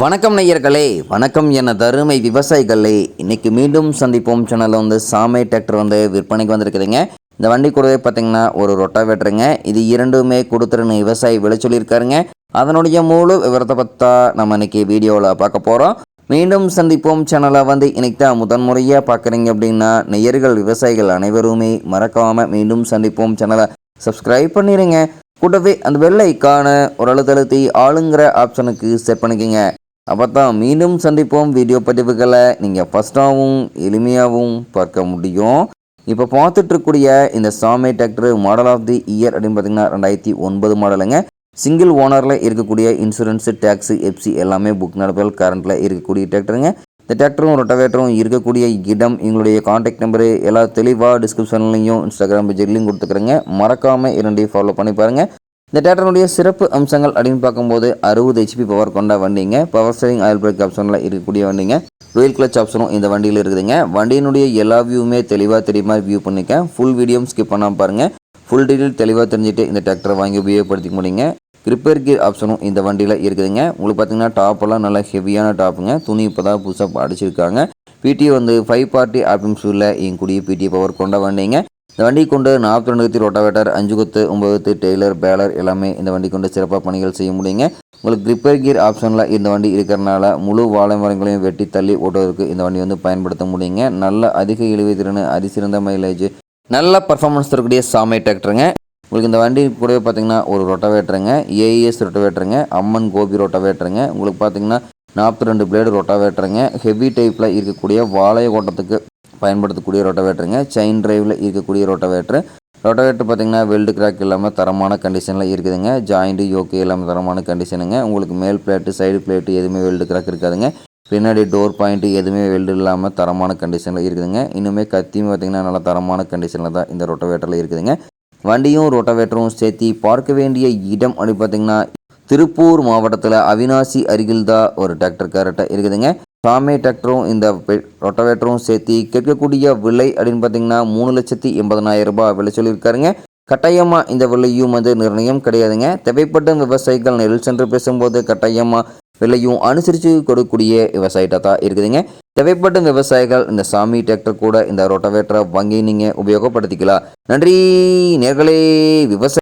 வணக்கம் நெய்யர்களே வணக்கம் என தருமை விவசாயிகளே. இன்றைக்கி மீண்டும் சந்திப்போம். சேனலில் வந்து சாமை டிராக்டர் வந்து விற்பனைக்கு வந்திருக்குதுங்க. இந்த வண்டி கூடவே பார்த்தீங்கன்னா ஒரு ரொட்டாவேட்டருங்க இது இரண்டுமே கொடுத்துருன்னு விவசாயி விளை சொல்லியிருக்காருங்க. அதனுடைய முழு விவரத்தை பார்த்தா நம்ம இன்னைக்கு வீடியோவில் பார்க்க போகிறோம் மீண்டும் சந்திப்போம். சேனலை வந்து இன்னைக்கு தான் முதன்முறையாக பார்க்குறீங்க அப்படின்னா நெய்யர்கள் விவசாயிகள் அனைவருமே மறக்காமல் மீண்டும் சந்திப்போம். சேனலை சப்ஸ்கிரைப் பண்ணிடுங்க கூடவே அந்த வெள்ளைக்கான ஒரு அழுத்தழுத்தி ஆளுங்கிற ஆப்ஷனுக்கு செட் பண்ணிக்கோங்க. அப்போ தான் மீண்டும் சந்திப்போம் வீடியோ பதிவுகளை நீங்கள் ஃபஸ்ட்டாகவும் எளிமையாகவும் பார்க்க முடியும். இப்போ பார்த்துட்ருக்கூடிய இந்த சாமி tractor model of the year அப்படின்னு பார்த்தீங்கன்னா ரெண்டாயிரத்தி ஒன்பது மாடலுங்க சிங்கிள் ஓனரில் இருக்கக்கூடிய இன்சூரன்ஸு டேக்ஸு எஃப்சி எல்லாமே புக் நடப்புகள் கரண்ட்டில் இருக்கக்கூடிய டிராக்டருங்க இந்த டிராக்டரும் ரொட்டவேட்டரும் இருக்கக்கூடிய இடம் எங்களுடைய காண்டாக்ட் நம்பரு எல்லா தெளிவாக டிஸ்கிரிப்ஷன்லையும் இன்ஸ்டாகிராம் பேஜ்லையும் கொடுத்துக்கிறேங்க. மறக்காமல் இரண்டையும் ஃபாலோ பண்ணி பாருங்கள் இந்த டிராக்டருடைய சிறப்பு அம்சங்கள் அப்படின்னு பார்க்கும்போது அறுபது ஹெச்பி பவர் கொண்ட வண்டிங்க. பவர் ஸ்டேரிங் ஆயில் பிரேக் ஆப்ஷனில் இருக்கக்கூடிய வண்டிங்க. டுவெல் கிளச் ஆப்ஷனும் இந்த வண்டியில் இருக்குதுங்க. வண்டியினுடைய எல்லா வியூவுமே தெளிவாக தெரியுமா வியூ பண்ணிக்க. ஃபுல் வீடியோ ஸ்கிப் பண்ணாமல் பாருங்கள் ஃபுல் டீட்டெயில் தெளிவாக தெரிஞ்சுட்டு இந்த டிராக்டரை வாங்கி உபயோகப்படுத்திக்க முடியுங்க. ரிப்பேர் கீர் ஆப்ஷனும் இந்த வண்டியில் இருக்குதுங்க. உங்களுக்கு பார்த்தீங்கன்னா டாப்பெல்லாம் நல்லா ஹெவியான டாப்புங்க துணி இப்போ தான் புதுசாக அடிச்சிருக்காங்க பிடி வந்து ஃபைவ் பார்ட்டி ஆப்பிங் ஷூவில் இங்கக்கூடிய பிடி பவர் கொண்ட வண்டிங்க. இந்த வண்டி கொண்டு நாற்பத்தி ரெண்டு கத்தி ரோட்டாவேட்டர் அஞ்சு கொத்து ஒம்பது டெய்லர் பேலர் எல்லாமே இந்த வண்டி கொண்டு சிறப்பாக பணிகள் செய்ய முடியுங்க. உங்களுக்கு ரிப்பேர் கீர் ஆப்ஷனில் இந்த வண்டி இருக்கிறனால முழு வாழை மரங்களையும் வெட்டி தள்ளி ஓட்டுவதற்கு இந்த வண்டி வந்து பயன்படுத்த முடியுங்க. நல்ல அதிக இழுவை திறன் அதிசிறந்த மைலேஜ் நல்ல பர்ஃபார்மன்ஸ் தரக்கூடிய சாமை டிராக்டருங்க உங்களுக்கு இந்த வண்டி கூடவே பார்த்தீங்கன்னா ஒரு ரொட்டாவேட்டருங்க ஏஇஎஸ் ரொட்டாவேட்டருங்க அம்மன் கோபி ரொட்டாவேட்டருங்க உங்களுக்கு பார்த்தீங்கன்னா நாற்பத்தி ரெண்டு பிளேடு ரொட்டாவேட்டருங்க ஹெவி டைப்பில் இருக்கக்கூடிய வாழைய ஓட்டத்துக்கு பயன்படுத்தக்கூடிய ரொட்டவேட்டருங்க. செயின் டிரைவில் இருக்கக்கூடிய ரோட்டவேட்டர். ரொட்டவேட்டர் பார்த்தீங்கன்னா வெல்டு கிராக் இல்லாமல் தரமான கண்டிஷனில் இருக்குதுங்க. ஜாயிண்ட்டு யோக்கு இல்லாமல் தரமான கண்டிஷனுங்க உங்களுக்கு மேல் பிளேட்டு சைடு பிளேட்டு எதுவுமே வெல்டு கிராக் இருக்காதுங்க. பின்னாடி டோர் பாயிண்ட்டு எதுவுமே வெல்டு இல்லாமல் தரமான கண்டிஷனில் இருக்குதுங்க. இன்னுமே கத்தியும் பார்த்தீங்கன்னா நல்ல தரமான கண்டிஷனில் தான் இந்த ரொட்டவேட்டரில் இருக்குதுங்க. வண்டியும் ரொட்டவேட்டரும் சேர்த்து பார்க்க வேண்டிய இடம் அப்படி பார்த்தீங்கன்னா திருப்பூர் மாவட்டத்தில் அவினாசி அருகில் தான் ஒரு டிராக்டர் கரெக்டாக இருக்குதுங்க. சாமி டிராக்டரும் இந்த ரொட்டவேட்டரும் சேர்த்து கேட்கக்கூடிய விலை அப்படின்னு பார்த்தீங்கன்னா மூணு லட்சத்தி எண்பதனாயிரம் ரூபாய் விலை சொல்லியிருக்காருங்க. கட்டாயமாக இந்த விலையும் வந்து நிர்ணயம் கிடையாதுங்க. தேவைப்பட்ட விவசாயிகள் நெல் சென்று பேசும்போது கட்டாயமாக விலையும் அனுசரித்து கொடுக்கக்கூடிய விவசாயிட்ட தான் இருக்குதுங்க. தேவைப்பட்ட விவசாயிகள் இந்த சாமி டிராக்டர் கூட இந்த ரொட்டவேட்டரை வாங்கி நீங்கள் உபயோகப்படுத்திக்கலாம். நன்றி நேர்களே விவசாய